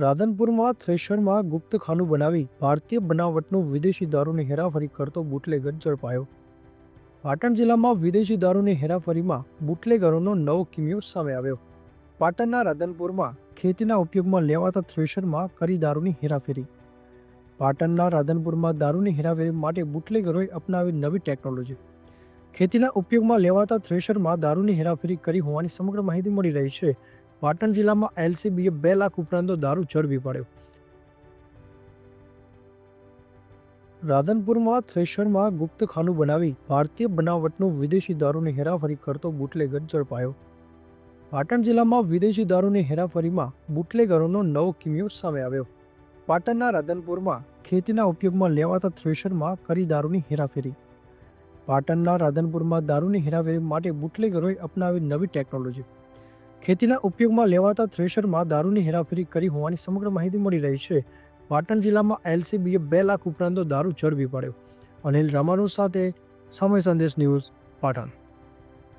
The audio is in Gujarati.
રાધનપુરમાં થ્રેશરમાં ગુપ્તખાનું બનાવી ભારતીય બનાવટનું વિદેશી દારૂની હેરાફરી કરતો બુટલેગર ઝડપાયો. પાટણ જિલ્લામાં વિદેશી દારૂની હેરાફરીમાં બુટલેગરોનો નવો કિમિયો સામે આવ્યો. પાટણના રાધનપુરમાં ખેતીના ઉપયોગમાં લેવાતા થ્રેશરમાં કરી દારૂની હેરાફેરી. પાટણના રાધનપુરમાં દારૂની હેરાફેરી માટે બુટલેગરોએ અપનાવી નવી ટેકનોલોજી. ખેતીના ઉપયોગમાં લેવાતા થ્રેશરમાં દારૂની હેરાફેરી કરી હોવાની સમગ્ર માહિતી મળી રહી છે. પાટણ જિલ્લામાં એલસીબીએ બે લાખ ઉપરાંતનો દારૂ ઝડપી પાડ્યો. રાધનપુરમાં થ્રેશરમાં ગુપ્તખાનું બનાવી ભારતીય બનાવટનું વિદેશી દારૂની હેરાફરી કરતો બુટલેગર ઝડપાયો. પાટણ જિલ્લામાં વિદેશી દારૂની હેરાફરીમાં બુટલેગરોનો નવો કિમિયો સામે આવ્યો. પાટણના રાધનપુરમાં ખેતીના ઉપયોગમાં લેવાતા થ્રેશરમાં કરી દારૂની હેરાફેરી. પાટણના રાધનપુરમાં દારૂની હેરાફેરી માટે બુટલેગરોએ અપનાવી નવી ટેકનોલોજી. ખેતીના ઉપયોગમાં લેવાતા થ્રેશરમાં દારૂની હેરાફેરી કરી હોવાની સમગ્ર માહિતી મળી રહી છે. પાટણ જિલ્લામાં એલસીબીએ બે લાખ ઉપરાંતનો દારૂ ઝડપી પાડ્યો. અનિલ રામાનુ સાથે સમય સંદેશ ન્યૂઝ પાટણ.